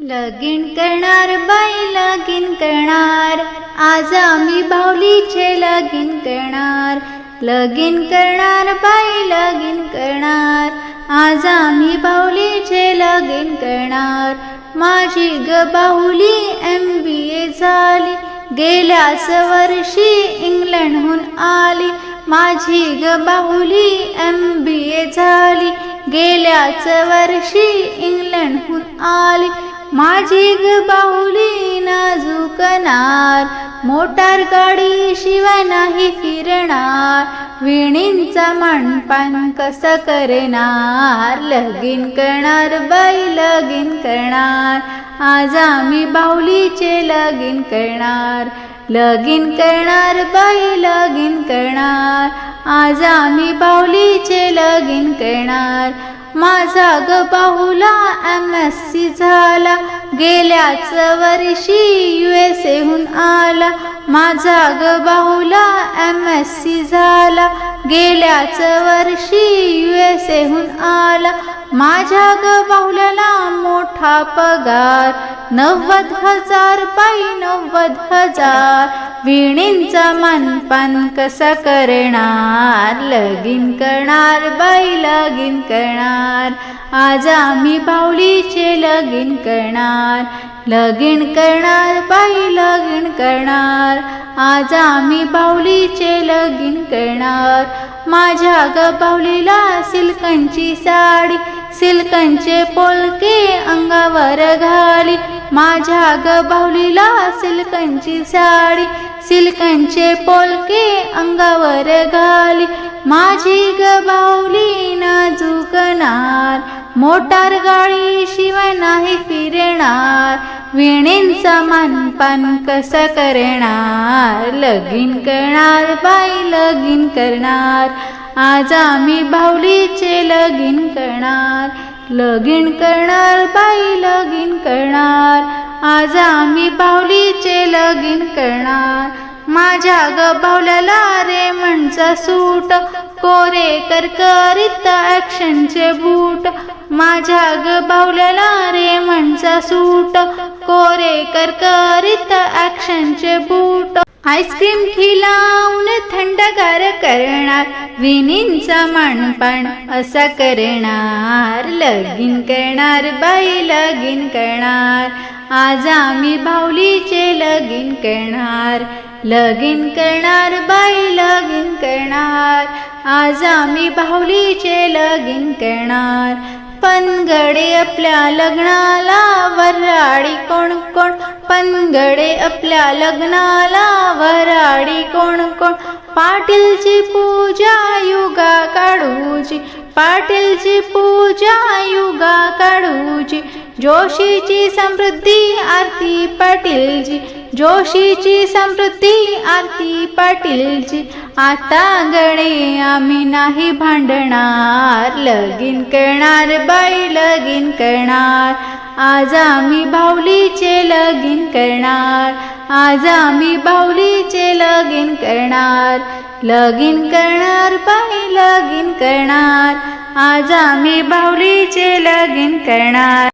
लगीन करणार बाई लगीन करणार. आज आम्ही बाहुलीचे लगीन करणार. लगीन करणार बाई लगीन करणार. आज आम्ही बाहुलीचे लगीन करणार. माझी ग बाहुली एम बी ए झाली. गेल्याच वर्षी इंग्लंडहून आली. माझी ग बाहुली एम बी ए झाली. गेल्याच वर्षी इंग्लंडहून आली. माझी ग बाहुली नाजुकणार मोटार गाडी शिवाय नाही फिरणार. विणींचा मानपान कसं करणार? लगीन करणार बाई लगीन करणार. आज आम्ही बाहुलीचे लगीन करणार. लगीन करणार बाई लगीन करणार. आज आम्ही बाहुलीचे लगीन करणार. माझा ग बाहुला एम एस सी झाला. गेल्याच वर्षी यू सेहून आला. माझा ग बाहुला एम एस सी झाला. गेल्याच वर्षी यू एस एहून आला. माझ्या ग बाहुल्याला मोठा पगार. नव्वद हजार बाई नव्वद हजार. विणींचा मानपान कसा करणार? लगीन करणार बाई लगीन करणार. आज आम्ही बाहुलीचे लगीन करणार. लगीन करणार बाई लगीन करणार. आज आम्ही बाहुलीचे लगीन करणार. माझ्या ग बाहुलीला सिल्कनची साडी सिल्कनचे पोलके अंगावर घाली. माझ्या ग बाहुलीला सिल्कनची साडी सिल्कनचे पोलके अंगावर घाली. माझी ग बाहुली नाजूकणार मोटार गाडी शिवण विणींचा मानपान कसं करणार? लगीन करणार बाई लगीन करणार. आज आम्ही भाऊलीचे लगीन करणार. लगीन करणार बाई लगीन करणार. आज आम्ही भाऊलीचे लगीन करणार. माझ्या ग भावल्याला रे म्हणचा सूट. कोरे करकरीत ॲक्शनचे बूट. माझ्या ग भावल्याला रे म्हणचा सूट. कोरे करकरीत ॲक्शनचे बूट. आईस्क्रीम खिलावून थंडगार करणार विनींचा मानपान असा करणार. लगीन करणार बाई लगीन करणार. आज आम्ही भाऊलीचे लगीन करणार. लगीन करणार बाई लगीन करणार. आज आम्ही भाऊलीचे लगीन करणार. पनगडे आपल्या लग्नाला वराडी कोण कोण? पनगडे आपल्या लग्नाला वराडी कोण कोण? पाटीलची पूजा युगा काढूची पाटीलची पूजा युगा काढूची जोशीची समृद्धी आरती पाटीलची जोशीची समृद्धी आरती पाटीलची. आता गणे आम्ही नाही भांडणार लगीन करणार बाई लगीन करणार. आज आम्ही बाहुलीचे लगीन करणार आज आम्ही बाहुलीचे लगीन करणार. लगीन करणार बाई लगीन करणार. आज आम्ही बाहुलीचे लगीन करणार.